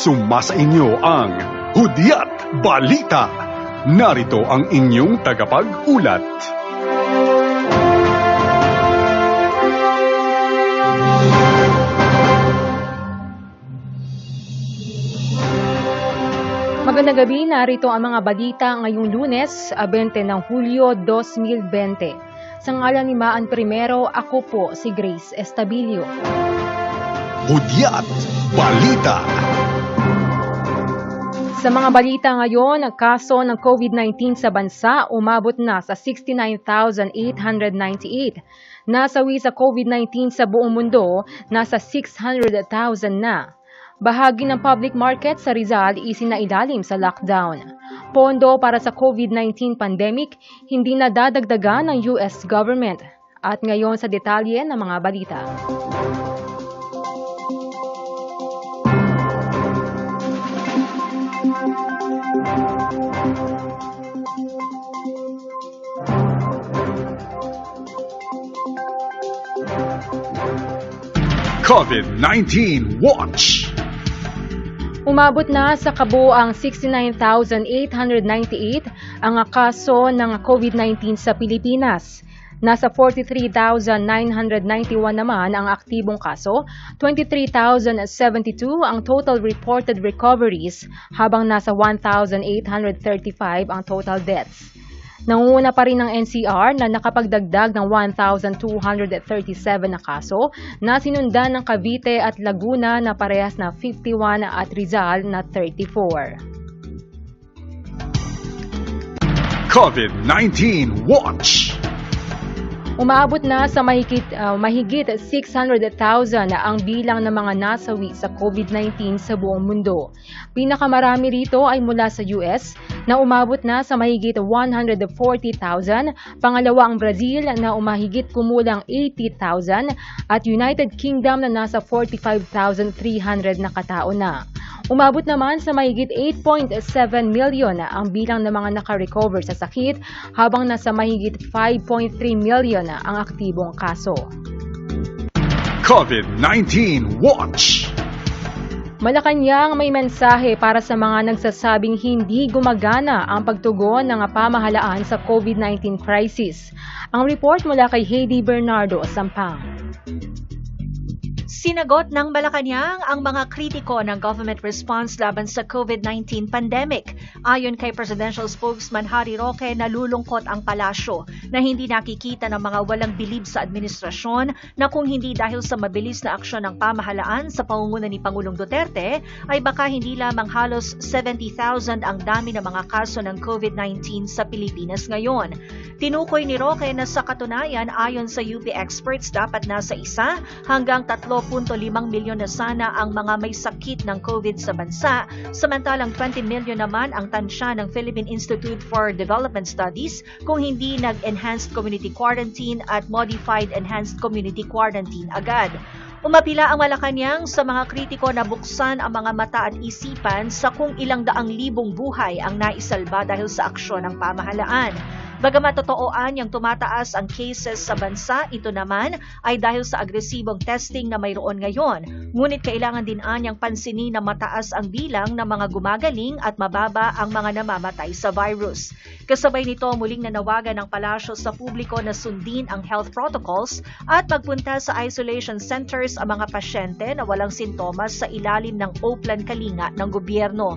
Sumasa inyo ang Hudyat Balita. Narito ang inyong tagapag-ulat. Magandang gabi, narito ang mga balita ngayong lunes, ah, 20 ng Hulyo 2020. Sa ngalan ni Maan Primero, ako po si Grace Estabilio. Hudyat Balita. Sa mga balita ngayon, ang kaso ng COVID-19 sa bansa umabot na sa 69,898. Nasawi sa COVID-19 sa buong mundo, nasa 600,000 na. Bahagi ng public market sa Rizal isinailalim sa lockdown. Pondo para sa COVID-19 pandemic hindi na dadagdagan ng US government. At ngayon sa detalye ng mga balita. COVID-19 Watch. Umabot na sa kabuang 69,898 ang kaso ng COVID-19 sa Pilipinas. Nasa 43,991 naman ang aktibong kaso, 23,072 ang total reported recoveries, habang nasa 1,835 ang total deaths. Nangunguna pa rin ng NCR na nakapagdagdag ng 1,237 na kaso na sinundan ng Cavite at Laguna na parehas na 51 at Rizal na 34. COVID-19 Watch. Umaabot na sa mahigit, ah, mahigit 600,000 na ang bilang ng mga nasawi sa COVID-19 sa buong mundo. Pinakamarami rito ay mula sa US na umabot na sa mahigit 140,000, pangalawa ang Brazil na umahigit kumulang 80,000 at United Kingdom na nasa 45,300 na katao na. Umabot naman sa mahigit 8.7 million ang bilang ng mga nakarecover sa sakit habang nasa mahigit 5.3 million ang aktibong kaso. COVID-19 Watch. Malacanang may mensahe para sa mga nagsasabing hindi gumagana ang pagtugon ng pamahalaan sa COVID-19 crisis. Ang report mula kay Heidi Bernardo Sampang. Sinagot ng Malacanang ang mga kritiko ng government response laban sa COVID-19 pandemic. Ayon kay Presidential Spokesman Harry Roque, nalulungkot ang palasyo na hindi nakikita ng mga walang bilib sa administrasyon na kung hindi dahil sa mabilis na aksyon ng pamahalaan sa pangunguna ni Pangulong Duterte, ay baka hindi lamang halos 70,000 ang dami ng mga kaso ng COVID-19 sa Pilipinas ngayon. Tinukoy ni Roque na sa katunayan ayon sa UP experts dapat nasa isa hanggang 3.5 milyon na sana ang mga may sakit ng COVID sa bansa, samantalang 20 milyon naman ang tansya ng Philippine Institute for Development Studies kung hindi nag-enhanced community quarantine at modified enhanced community quarantine agad. Umapila ang Malacanang sa mga kritiko na buksan ang mga mata at isipan sa kung ilang daang libong buhay ang naisalba dahil sa aksyon ng pamahalaan. Bagamat totooan yung tumataas ang cases sa bansa, ito naman ay dahil sa agresibong testing na mayroon ngayon. Ngunit kailangan din anyang pansinin na mataas ang bilang ng mga gumagaling at mababa ang mga namamatay sa virus. Kasabay nito muling nanawagan ng palasyo sa publiko na sundin ang health protocols at magpunta sa isolation centers ang mga pasyente na walang sintomas sa ilalim ng Oplan Kalinga ng gobyerno.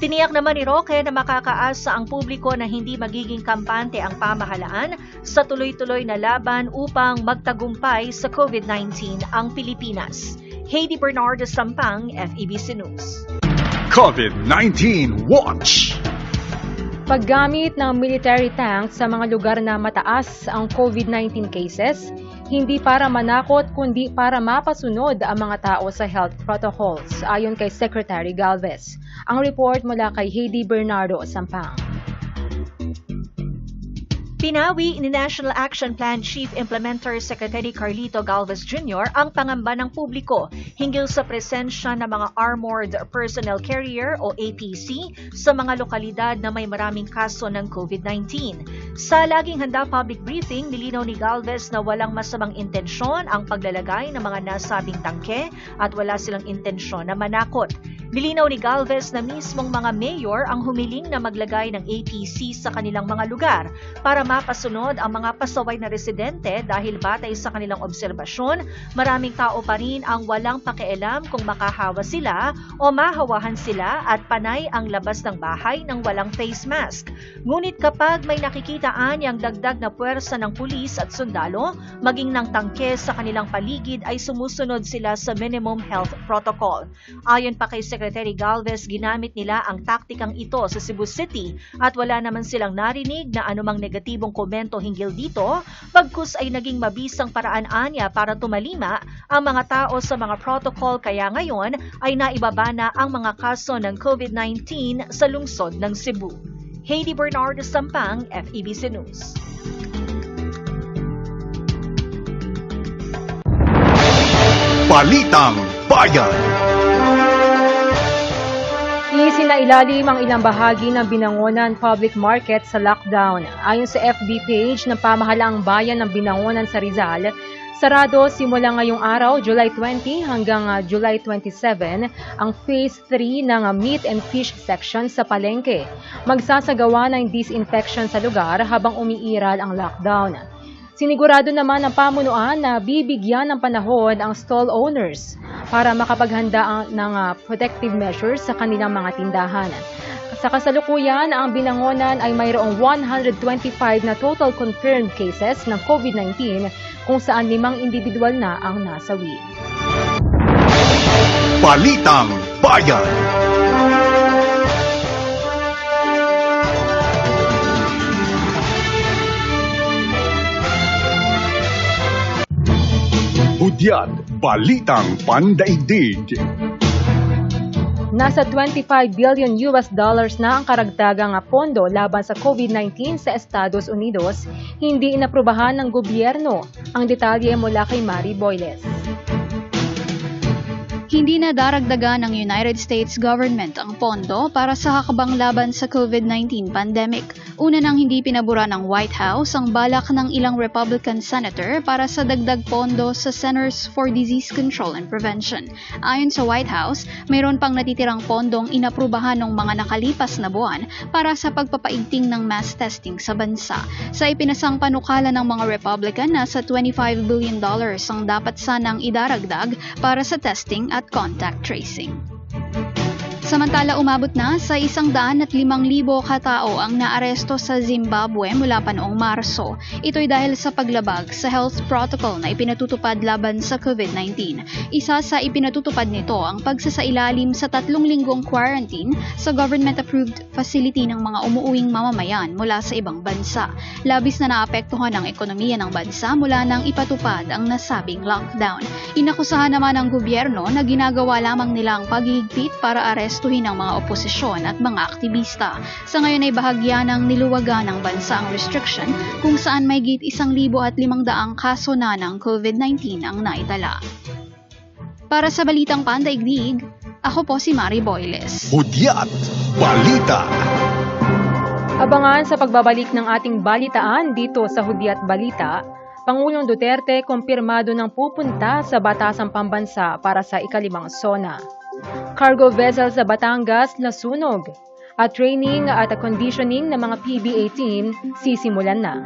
Tiniyak naman ni Roque na makakaasa ang publiko na hindi magiging kampante ang pamahalaan sa tuloy-tuloy na laban upang magtagumpay sa COVID-19 ang Pilipinas. Heidi Bernardo Sampang, FEBC News. COVID-19 Watch. Paggamit ng military tanks sa mga lugar na mataas ang COVID-19 cases, hindi para manakot kundi para mapasunod ang mga tao sa health protocols, ayon kay Secretary Galvez. Ang report mula kay Heidi Bernardo Sampang. Pinawi ni National Action Plan Chief Implementer Secretary Carlito Galvez Jr. ang pangamba ng publiko hinggil sa presensya ng mga Armored Personnel Carrier o APC sa mga lokalidad na may maraming kaso ng COVID-19. Sa laging handa public briefing, nilinaw ni Galvez na walang masamang intensyon ang paglalagay ng mga nasabing tangke at wala silang intensyon na manakot. Nilinaw ni Galvez na mismong mga mayor ang humiling na maglagay ng APC sa kanilang mga lugar para mapasunod ang mga pasaway na residente dahil batay sa kanilang obserbasyon, maraming tao pa rin ang walang pakialam kung makahawa sila o mahawahan sila at panay ang labas ng bahay ng walang face mask. Ngunit kapag may nakikitaan yang dagdag na puwersa ng pulis at sundalo, maging ng tangke sa kanilang paligid ay sumusunod sila sa minimum health protocol. Ayon pa kay Secretary Galvez, ginamit nila ang taktikang ito sa Cebu City at wala naman silang narinig na anumang negatibong komento hinggil dito, bagkus ay naging mabisang paraan anya para tumalima ang mga tao sa mga protocol kaya ngayon ay naibaba na ang mga kaso ng COVID-19 sa lungsod ng Cebu. Heidi Bernardo Sampang, FEBC News. Balitang Bayan. Isinailalim ang ilang bahagi ng Binangonan Public Market sa lockdown. Ayon sa FB page ng pamahalaang bayan ng Binangonan sa Rizal, sarado simula ngayong araw, July 20 hanggang ah, July 27, ang Phase 3 ng ah, Meat and Fish section sa palengke. Magsasagawa ng disinfection sa lugar habang umiiral ang lockdown. Sinigurado naman ng pamunuan na bibigyan ng panahon ang stall owners para makapaghanda ng ah, protective measures sa kanilang mga tindahan. Sa kasalukuyan, ang binangonan ay mayroong 125 na total confirmed cases ng COVID-19 kung saan limang individual na ang nasawi. Balitang Bayan. Hudyat Balitang Pandaigdig. Nasa 25 billion US dollars na ang karagdagang pondo laban sa COVID-19 sa Estados Unidos, hindi inaprubahan ng gobyerno. Ang detalye mula kay Mari Boyles. Hindi na daragdagan ng United States government ang pondo para sa hakbang laban sa COVID-19 pandemic. Una nang hindi pinabura ng White House ang balak ng ilang Republican senator para sa dagdag pondo sa Centers for Disease Control and Prevention. Ayon sa White House, mayroon pang natitirang pondong inaprubahan ng mga nakalipas na buwan para sa pagpapaigting ng mass testing sa bansa. Sa ipinasang panukala ng mga Republican, nasa 25 billion dollars ang dapat sanang idaragdag para sa testing at contact tracing. Samantala umabot na sa isang daan at limang libo katao ang naaresto sa Zimbabwe mula pa noong Marso. Ito'y dahil sa paglabag sa health protocol na ipinatutupad laban sa COVID-19. Isa sa ipinatutupad nito ang pagsasailalim sa tatlong linggong quarantine sa government-approved facility ng mga umuuwing mamamayan mula sa ibang bansa. Labis na naapektuhan ang ekonomiya ng bansa mula nang ipatupad ang nasabing lockdown. Inakusahan naman ng gobyerno na ginagawa lamang nila ang paghihigpit para arestuhin ang mga oposisyon at mga aktivista. Sa ngayon ay bahagya ng niluwagan ng bansa ang restriction kung saan may git isang libo at limang daang kaso na ng COVID-19 ang naitala. Para sa Balitang Pandaigdig, ako po si Mari Boyles. Hudyat Balita. Abangan sa pagbabalik ng ating balitaan dito sa Hudyat Balita, Pangulong Duterte kumpirmado ng pupunta sa Batasang Pambansa para sa ikalimang SONA. Cargo vessel sa Batangas nasunog at training at conditioning ng mga PBA team sisimulan na.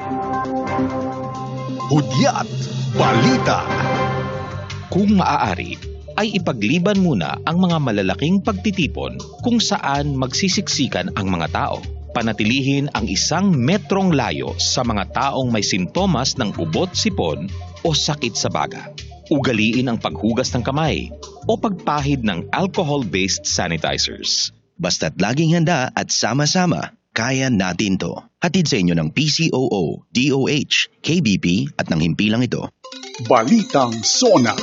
Hudyat Balita. Kung maaari, ay ipagliban muna ang mga malalaking pagtitipon kung saan magsisiksikan ang mga tao. Panatilihin ang isang metrong layo sa mga taong may sintomas ng ubot sipon o sakit sa baga. Ugaliin ang paghugas ng kamay o pagpahid ng alcohol-based sanitizers. Basta't laging handa at sama-sama, kaya natin to. Hatid sa inyo ng PCOO, DOH, KBP at ng himpilang ito. Balitang Sona.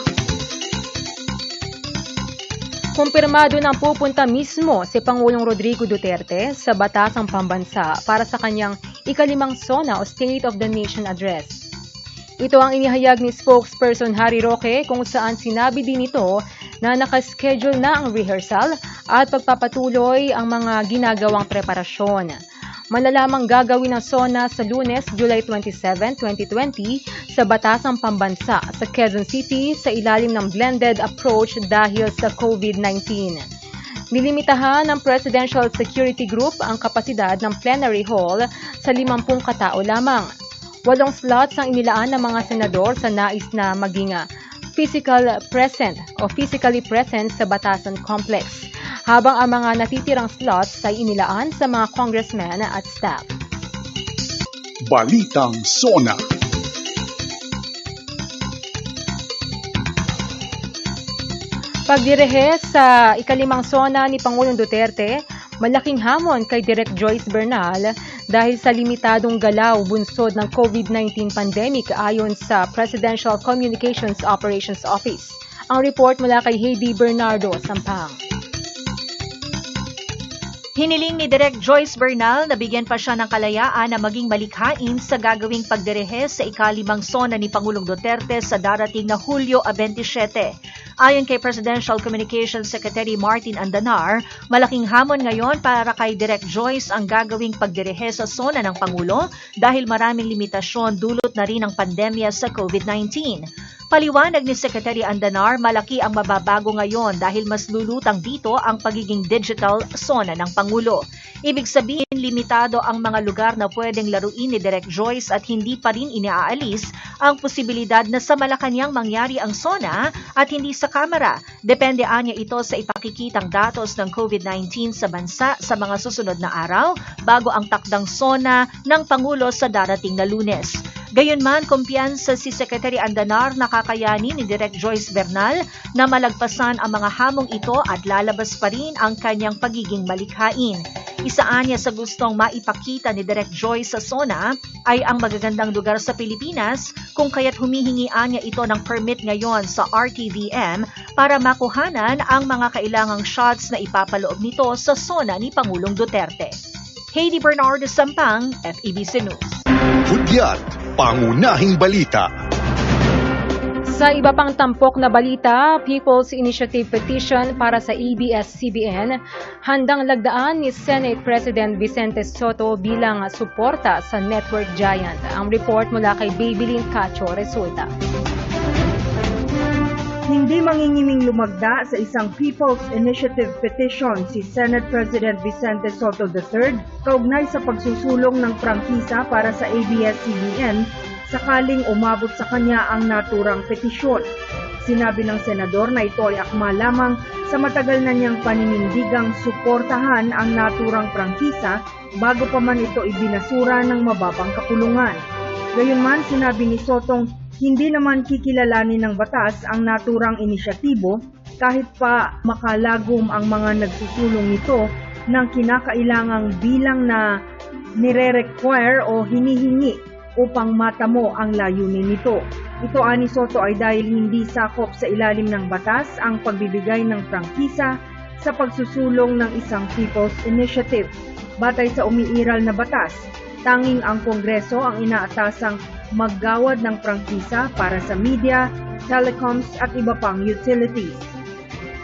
Kumpirmado ng pupunta mismo si Pangulong Rodrigo Duterte sa Batasang Pambansa para sa kanyang ikalimang SONA o State of the Nation Address. Ito ang inihayag ni spokesperson Harry Roque kung saan sinabi din ito na nakaschedule na ang rehearsal at pagpapatuloy ang mga ginagawang preparasyon. Malalamang gagawin ng SONA sa lunes, July 27, 2020 sa Batasang Pambansa sa Quezon City sa ilalim ng blended approach dahil sa COVID-19. Nilimitahan ng Presidential Security Group ang kapasidad ng plenary hall sa 50 katao lamang. Walong slots ang inilaan ng mga senador sa nais na maging ah, physical present o physically present sa Batasan Complex, habang ang mga natitirang slots ay inilaan sa mga congressmen at staff. Balitang Sona. Pagdirehe sa ikalimang sona ni Pangulong Duterte, malaking hamon kay Direk Joyce Bernal dahil sa limitadong galaw bunsod ng COVID-19 pandemic ayon sa Presidential Communications Operations Office. Ang report mula kay Heidi Bernardo Sampang. Hiniling ni Direk Joyce Bernal na bigyan pa siya ng kalayaan na maging malikhain sa gagawing pagdirehe sa ikalimang sona ni Pangulong Duterte sa darating na Hulyo 27. Ayon kay Presidential Communications Secretary Martin Andanar, malaking hamon ngayon para kay Direk Joyce ang gagawing pagdirehe sa sona ng Pangulo dahil maraming limitasyon dulot na rin ng pandemya sa COVID-19. Paliwanag ni Secretary Andanar, malaki ang mababago ngayon dahil mas lulutang dito ang pagiging digital sona ng Pangulo. Ibig sabihin, limitado ang mga lugar na pwedeng laruin ni Direk Joyce at hindi pa rin iniaalis ang posibilidad na sa Malacanang mangyari ang sona at hindi sa kamera. Depende anya ito sa ipakikitang datos ng COVID-19 sa bansa sa mga susunod na araw bago ang takdang sona ng Pangulo sa darating na lunes. Gayunman, kumpiyansa si Secretary Andanar na kakayanin ni Direk Joyce Bernal na malagpasan ang mga hamong ito at lalabas pa rin ang kanyang pagiging malikhain. Isaan niya sa gustong maipakita ni Direk Joyce sa SONA ay ang magagandang lugar sa Pilipinas kung kaya't humihingian niya ito ng permit ngayon sa RTVM para makuhanan ang mga kailangang shots na ipapaloob nito sa SONA ni Pangulong Duterte. Heidi Bernardo Sampang, FEBC News. Hudyat, pangunahing balita. Sa iba pang tampok na balita, People's Initiative Petition para sa ABS-CBN, handang lagdaan ni Senate President Vicente Soto bilang suporta sa network giant. Ang report mula kay Babylin Cacho resulta. Hindi mangingiming lumagda sa isang People's Initiative petition si Senate President Vicente Soto III kaugnay sa pagsusulong ng prangkisa para sa ABS-CBN sakaling umabot sa kanya ang naturang petisyon. Sinabi ng senador na ito ay akma lamang sa matagal na niyang paninindigang suportahan ang naturang prangkisa bago pa man ito ibinasura ng mababang kapulungan. Gayunman, sinabi ni Sotong hindi naman kikilalanin ng batas ang naturang inisyatibo kahit pa makalagom ang mga nagsusulong nito ng kinakailangang bilang na nire-require o hinihingi upang matamo ang layunin nito. Ito ani Soto ay dahil hindi sakop sa ilalim ng batas ang pagbibigay ng prangkisa sa pagsusulong ng isang People's Initiative. Batay sa umiiral na batas, tanging ang Kongreso ang inaatasang maggawad ng prangkisa para sa media, telecoms at iba pang utilities.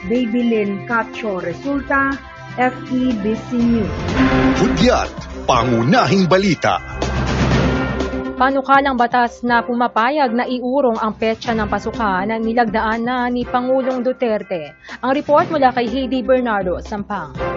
Babylin Cacho Resulta, FEBC News. Hudyat, pangunahing balita. Panukalang batas na pumapayag na iurong ang petsa ng pasukan na nilagdaan na ni Pangulong Duterte. Ang report mula kay Heidi Bernardo, Sampang.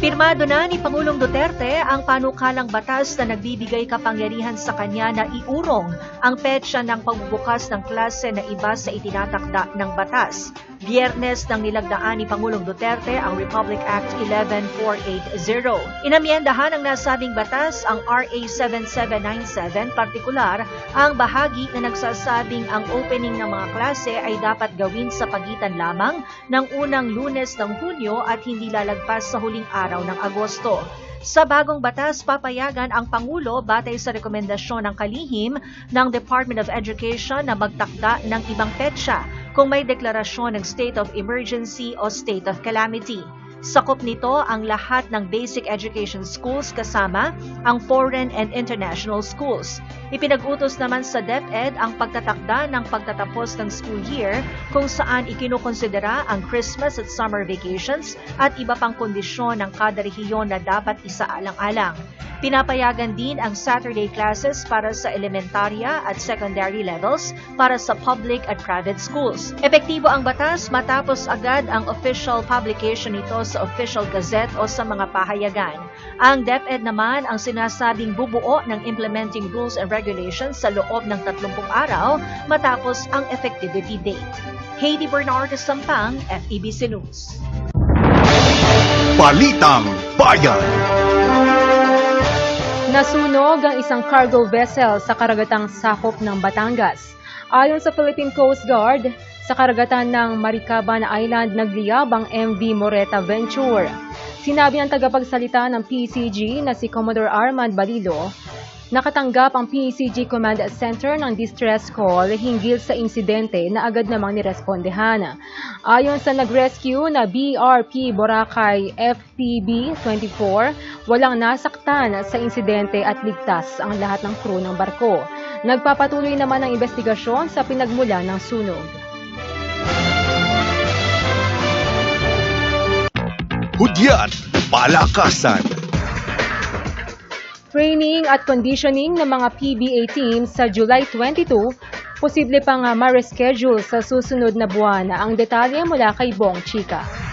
Pirmado na ni Pangulong Duterte ang panukalang batas na nagbibigay kapangyarihan sa kanya na iurong ang petsa ng pagbubukas ng klase na iba sa itinatakda ng batas. Biyernes nang nilagdaan ni Pangulong Duterte ang Republic Act 11480. Inamyendahan ng nasabing batas ang RA 7797, partikular ang bahagi na nagsasabing ang opening ng mga klase ay dapat gawin sa pagitan lamang ng unang lunes ng Hunyo at hindi lalagpas sa huling araw ng Agosto. Sa bagong batas, papayagan ang Pangulo batay sa rekomendasyon ng kalihim ng Department of Education na magtakda ng ibang petsa kung may deklarasyon ng state of emergency o state of calamity. Sakop nito ang lahat ng basic education schools kasama ang foreign and international schools. Ipinag-utos naman sa DepEd ang pagtatakda ng pagtatapos ng school year kung saan ikinukonsidera ang Christmas at summer vacations at iba pang kondisyon ng kada rehiyon na dapat isaalang-alang. Pinapayagan din ang Saturday classes para sa elementarya at secondary levels para sa public at private schools. Epektibo ang batas matapos agad ang official publication nito sa Official Gazette o sa mga pahayagan. Ang DepEd naman ang sinasabing bubuo ng implementing rules and regulations sa loob ng 30 araw matapos ang effectivity date. Heidi Bernardo Sampang, FEBC News. Balitang Bayan. Nasunog ang isang cargo vessel sa karagatang sakop ng Batangas. Ayon sa Philippine Coast Guard, sa karagatan ng Maricaban Island nagliyab ang MV Moreta Venture. Sinabi ng tagapagsalita ng PCG na si Commodore Armand Balilo, nakatanggap ang PCG Command Center ng distress call hinggil sa insidente na agad namang nirespondehan. Ayon sa nag-rescue na BRP Boracay FPB-24, walang nasaktan sa insidente at ligtas ang lahat ng crew ng barko. Nagpapatuloy naman ang investigasyon sa pinagmula ng sunog. Hudyat, palakasan, Training at conditioning ng mga PBA teams sa July 22, posible pang ma-reschedule sa susunod na buwan. Ang detalye mula kay Bong Chika.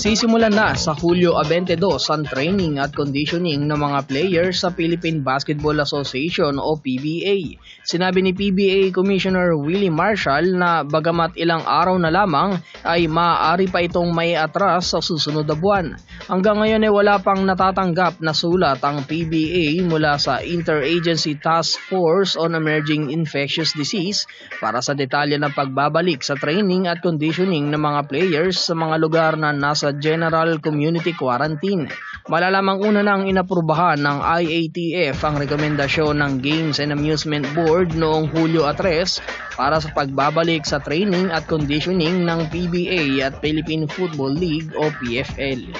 Sisimulan na sa Hulyo 22 ang training at conditioning ng mga players sa Philippine Basketball Association o PBA. Sinabi ni PBA Commissioner Willie Marshall na bagamat ilang araw na lamang ay maaari pa itong may atras sa susunod na buwan. Hanggang ngayon ay wala pang natatanggap na sulat ang PBA mula sa Interagency Task Force on Emerging Infectious Disease para sa detalye ng pagbabalik sa training at conditioning ng mga players sa mga lugar na nasa General Community Quarantine. Malalamang una nang inaprubahan ng IATF ang rekomendasyon ng Games and Amusement Board noong Hulyo 3 para sa pagbabalik sa training at conditioning ng PBA at Philippine Football League o PFL.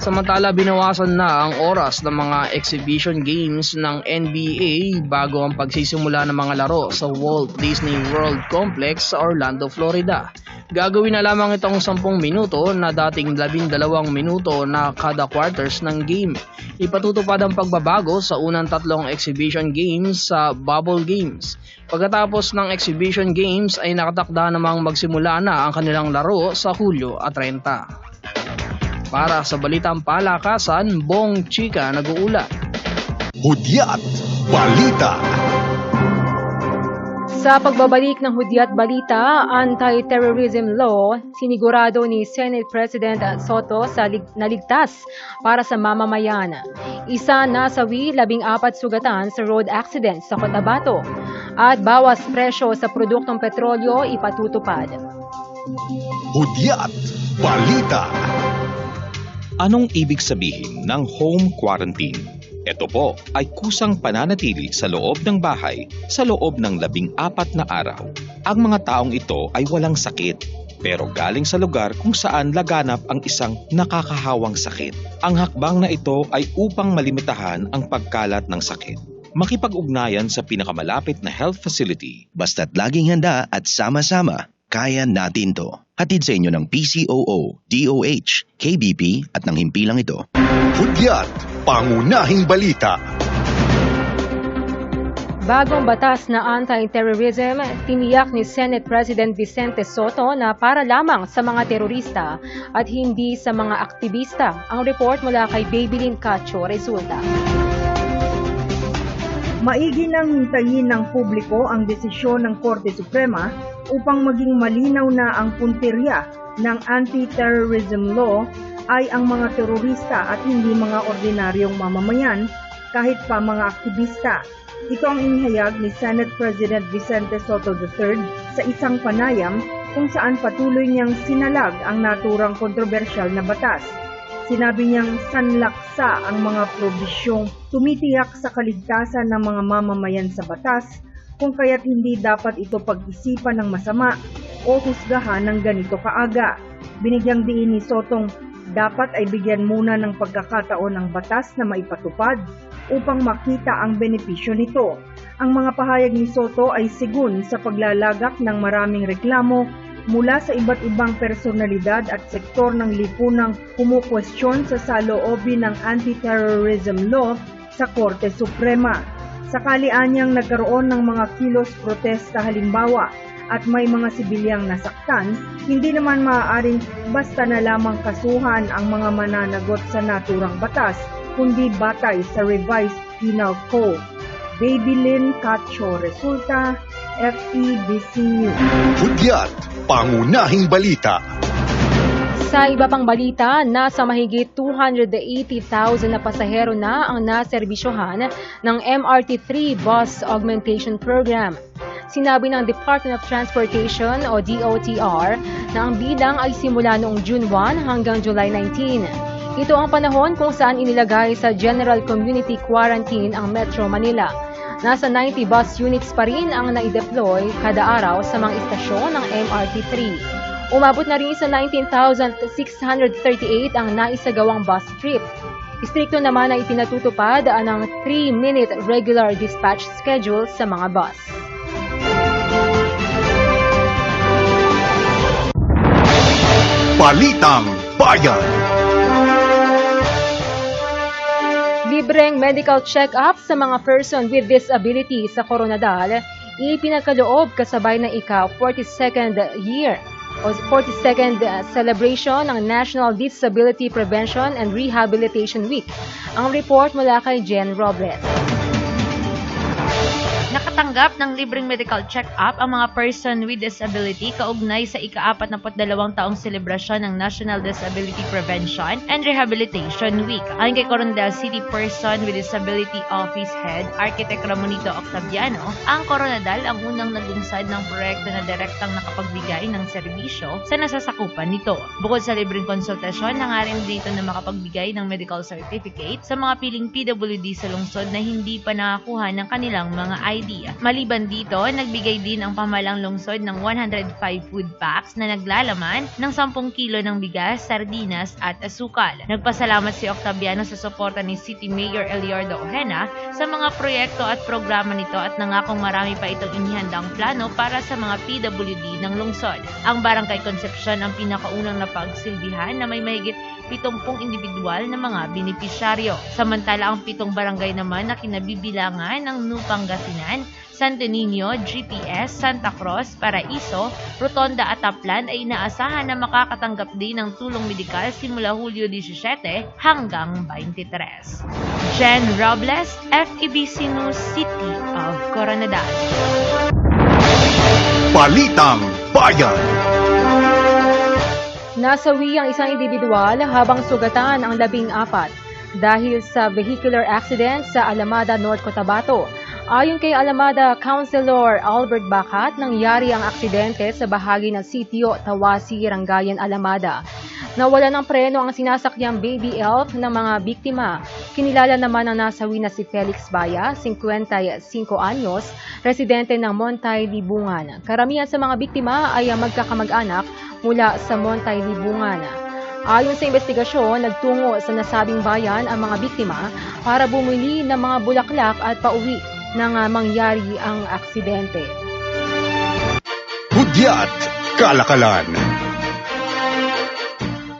Samantala, binawasan na ang oras ng mga exhibition games ng NBA bago ang pagsisimula ng mga laro sa Walt Disney World Complex sa Orlando, Florida. Gagawin na lamang itong 10 minuto na dating 12 minuto na kada quarters ng game. Ipatutupad ang pagbabago sa unang tatlong exhibition games sa Bubble Games. Pagkatapos ng exhibition games ay nakatakda namang magsimula na ang kanilang laro sa Hulyo at 30. Para sa Balitang Palakasan, Bong Chika nag-uulat. Hudyat, balita, Sa pagbabalik ng Hudyat Balita, anti-terrorism law, sinigurado ni Senate President Soto sa lig- naligtas para sa mamamayan. Isa nasawi, labing apat sugatan sa road accident sa Cotabato. At bawas presyo sa produktong petrolyo ipatutupad. hudyat, balita, Anong ibig sabihin ng home quarantine? Ito po ay kusang pananatili sa loob ng bahay sa loob ng labing apat na araw. Ang mga taong ito ay walang sakit pero galing sa lugar kung saan laganap ang isang nakakahawang sakit. Ang hakbang na ito ay upang malimitahan ang pagkalat ng sakit. Makipag-ugnayan sa pinakamalapit na health facility Basta't laging handa at sama-sama, kaya natin to. Hatid sa inyo ng PCOO, DOH, KBP at ng himpilang ito. hudyat, pangunahing balita, Bagong batas na anti-terrorism, tiniyak ni Senate President Vicente Soto na para lamang sa mga terorista at hindi sa mga aktivista. Ang report mula kay Babylin Cacho resulta. Maigi nang hintayin ng publiko ang desisyon ng Korte Suprema upang maging malinaw na ang puntirya ng anti-terrorism law ay ang mga terorista at hindi mga ordinaryong mamamayan kahit pa mga aktivista. Ito ang inihayag ni Senate President Vicente Soto III sa isang panayam kung saan patuloy niyang sinalag ang naturang kontrobersyal na batas. Sinabi niyang sanlaksa ang mga probisyong tumitiyak sa kaligtasan ng mga mamamayan sa batas kung kaya't hindi dapat ito pag-isipan ng masama o husgahan ng ganito kaaga. Binigyang diin ni Sotong dapat ay bigyan muna ng pagkakataon ng batas na maipatupad upang makita ang benepisyo nito. Ang mga pahayag ni Soto ay sigun sa paglalagak ng maraming reklamo mula sa iba't ibang personalidad at sektor ng lipunang kumukwestiyon sa saloobin ng anti-terrorism law sa Korte Suprema. Sakali anyang nagkaroon ng mga kilos protesta halimbawa at may mga sibilyang nasaktan, hindi naman maaaring basta na lamang kasuhan ang mga mananagot sa naturang batas, kundi batay sa revised penal code. Babylin Cacho Resulta, FEBC News. Hudyat, pangunahing balita. Sa iba pang balita, nasa mahigit 280,000 na pasahero na ang naserbisyohan ng MRT3 Bus Augmentation Program. Sinabi ng Department of Transportation o DOTR na ang bilang ay simula noong June 1 hanggang July 19. Ito ang panahon kung saan inilagay sa General Community Quarantine ang Metro Manila. Nasa 90 bus units pa rin ang nai-deploy kada araw sa mga istasyon ng MRT3. Umabot na rin sa 19,638 ang naisagawang bus trip. Istrikto naman na ipinatutupad ang 3-minute regular dispatch schedule sa mga bus. Balitang Bayan. Libreng medical check-up sa mga person with disability sa Coronadal, ipinagkaloob kasabay ng ika-42nd year o 42nd celebration ng National Disability Prevention and Rehabilitation Week. Ang report mula kay Jen Robles. Nakatanggap ng libreng medical check-up ang mga person with disability kaugnay sa ika-42 taong selebrasyon ng National Disability Prevention and Rehabilitation Week. Ayon kay Corondel City Person with Disability Office Head, Architect Ramonito Octaviano, ang Coronadal ang unang nagungsad ng proyekto na direktang nakapagbigay ng serbisyo sa nasasakupan nito. Bukod sa libreng konsultasyon, nangarin dito na makapagbigay ng medical certificate sa mga piling PWD sa lungsod na hindi pa nakakuha ng kanilang mga ID. Maliban dito, nagbigay din ang pamalang lungsod ng 105 food packs na naglalaman ng 10 kilo ng bigas, sardinas at asukal. Nagpasalamat si Octaviano sa suporta ni City Mayor Eliordo Ojena sa mga proyekto at programa nito at nangakong marami pa itong inihandang plano para sa mga PWD ng lungsod. Ang Barangay Concepcion ang pinakaunang napagsilbihan na may mahigit 70 individual na mga benepisyaryo. Samantala ang pitong barangay naman na kinabibilangan ng New Pangasinan, Santo Niño, GPS, Santa Cruz, Paraiso, Rotonda at Taplan ay inaasahan na makakatanggap din ng tulong medikal simula Hulyo 17 hanggang 23. Jen Robles, FEBC News City of Coronadal. Balitang Bayan. Nasawi ang isang individual habang sugatan ang labing apat dahil sa vehicular accident sa Alamada, North Cotabato. Ayon kay Alamada Councilor Albert Bacat, nangyari ang aksidente sa bahagi ng sitio Tawasi, Rangayan, Alamada. Nawala ng preno ang sinasakyang baby elf ng mga biktima. Kinilala naman ang nasawi na si Felix Baya, 55 anyos, residente ng Montay, Libungan. Karamihan sa mga biktima ay magkakamag-anak mula sa Montay, Libungan. Ayon sa investigasyon, nagtungo sa nasabing bayan ang mga biktima para bumili ng mga bulaklak at pauwi nang ah, mangyari ang aksidente. Hudyat, Kalakalan.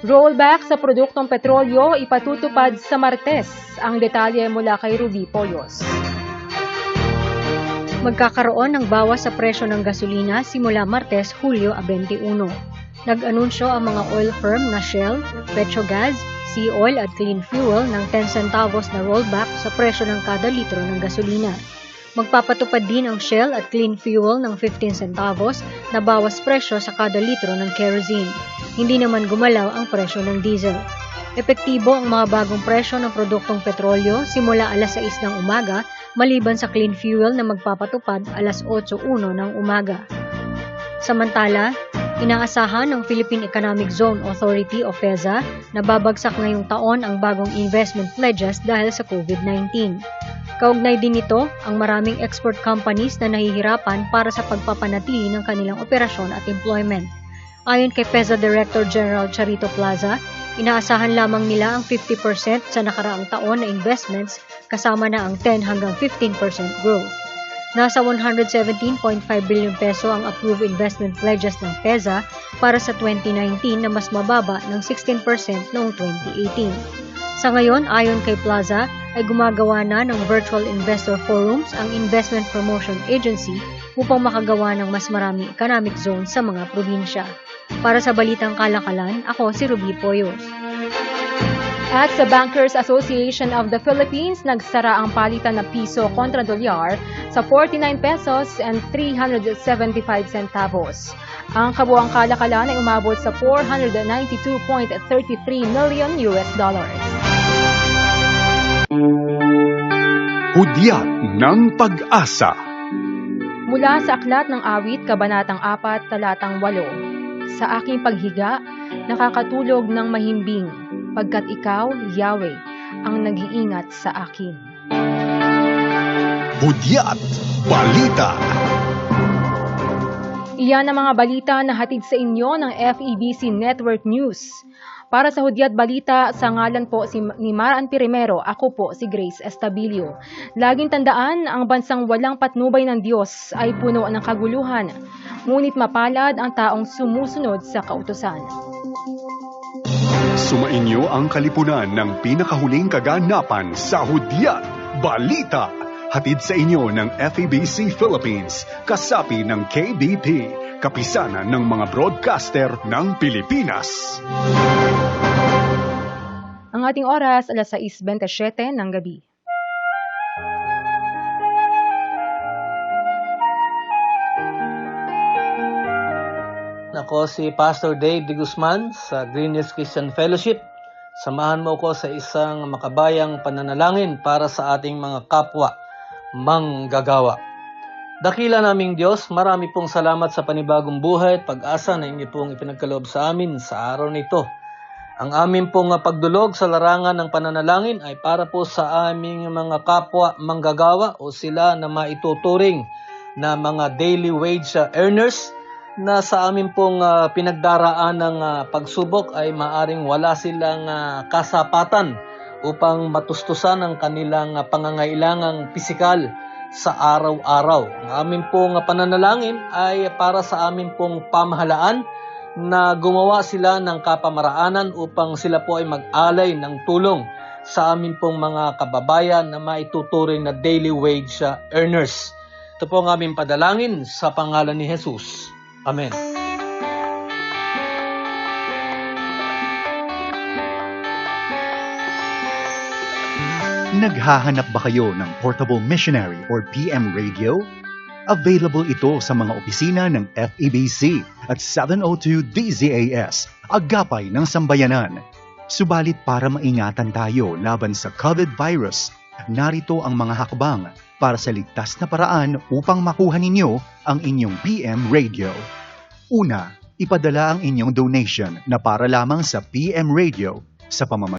Rollback sa produktong petrolyo ipatutupad sa Martes. Ang detalye mula kay Ruby Poyos. Magkakaroon ng bawas sa presyo ng gasolina simula Martes, Hulyo 21. Nag-anunsyo ang mga oil firm na Shell, Petrogas, Sea Oil at Clean Fuel ng 10 centavos na rollback sa presyo ng kada litro ng gasolina. Magpapatupad din ang Shell at Clean Fuel ng 15 centavos na bawas presyo sa kada litro ng kerosene. Hindi naman gumalaw ang presyo ng diesel. Epektibo ang mga bagong presyo ng produktong petrolyo simula alas 6 ng umaga maliban sa clean fuel na magpapatupad alas 8.01 ng umaga. Samantala, inaasahan ng Philippine Economic Zone Authority o PEZA na babagsak ngayong taon ang bagong investment pledges dahil sa COVID-19. Kaugnay din nito ang maraming export companies na nahihirapan para sa pagpapanatili ng kanilang operasyon at employment. Ayon kay PEZA Director General Charito Plaza, inaasahan lamang nila ang 50% sa nakaraang taon na investments kasama na ang 10 hanggang 15% growth. Nasa 117.5 billion peso ang approved investment pledges ng PEZA para sa 2019 na mas mababa ng 16% noong 2018. Sa ngayon, ayon kay Plaza, ay gumagawa na ng virtual investor forums ang Investment Promotion Agency upang makagawa ng mas maraming economic zone sa mga probinsya. Para sa Balitang Kalakalan, ako si Ruby Poyos. At sa Bankers Association of the Philippines, nagsara ang palitan na piso kontra dolyar sa 49 pesos and 375 centavos. Ang kabuang kalakalan ay umabot sa 492.33 million US dollars. Hudyat ng pag-asa. Mula sa Aklat ng Awit, Kabanatang 4, Talatang 8. Sa aking paghiga, nakakatulog ng mahimbing, pagkat ikaw, Yahweh, ang nag-iingat sa akin. Hudyat Balita. Iyan ang mga balita na hatid sa inyo ng FEBC Network News. Para sa Hudyat Balita, sa ngalan po si, ni Maran Pirimero, ako po si Grace Estabilio. Laging tandaan, ang bansang walang patnubay ng Diyos ay puno ng kaguluhan, ngunit mapalad ang taong sumusunod sa kautosan. Sumainyo ang kalipunan ng pinakahuling kaganapan sa Hudyat Balita. Hatid sa inyo ng FEBC Philippines, kasapi ng KBP, kapisanan ng mga broadcaster ng Pilipinas. Ang ating oras, alas 6.27 ng gabi. Ako si Pastor Dave de Guzman sa Green Hills Christian Fellowship. Samahan mo ko sa isang makabayang pananalangin para sa ating mga kapwa manggagawa. Dakila naming Diyos, marami pong salamat sa panibagong buhay at pag-asa na inyo pong ipinagkaloob sa amin sa araw nito. Ang amin pong pagdulog sa larangan ng pananalangin ay para po sa aming mga kapwa manggagawa o sila na maituturing na mga daily wage earners na sa amin pong uh, pinagdaraan ng uh, pagsubok ay maaring wala silang uh, kasapatan upang matustusan ang kanilang uh, pangangailangang pisikal sa araw-araw. Ang amin pong pananalangin ay para sa amin pong pamahalaan na gumawa sila ng kapamaraanan upang sila po ay mag-alay ng tulong sa amin pong mga kababayan na maituturing na daily wage uh, earners. Ito po ang aming padalangin sa pangalan ni Jesus. Amen. Naghahanap ba kayo ng portable missionary or PM radio? Available ito sa mga opisina ng FEBC at 702 DZAS, Agapay ng Sambayanan. Subalit para maingatan tayo laban sa COVID virus, narito ang mga hakbang para sa ligtas na paraan upang makuha ninyo ang inyong PM radio. Una, ipadala ang inyong donation na para lamang sa PM radio sa pamamagitan